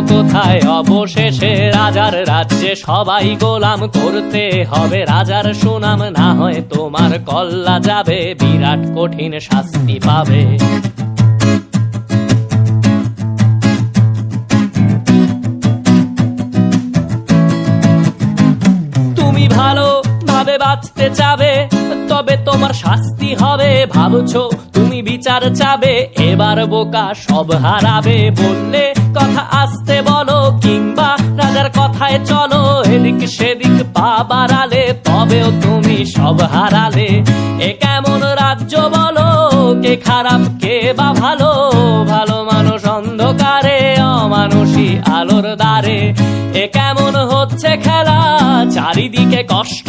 কোথায়? অবশেষে রাজার রাজ্যে সবাই গোলাম করতে হবে। রাজার সুনাম না হয় তোমার, কল্লা যাবে, বিরাট কঠিন শাস্তি পাবে। বাঁচতে চাবে, তবে তোমার শাস্তি হবে। ভাবছ তুমি বিচার চাবে, এবার বোকা সব হারাবে। বললে কথায় চলো, এদিক সেদিক পা বাড়ালে, তবেও তুমি সব হারালে। এ কেমন রাজ্য বলো, কে খারাপ, কে বা ভালো? ভালো মানুষ অন্ধকারে, অমানুষী আলোর দ্বারে। এ কেমন হচ্ছে খেলা, চারিদিকে কষ্ট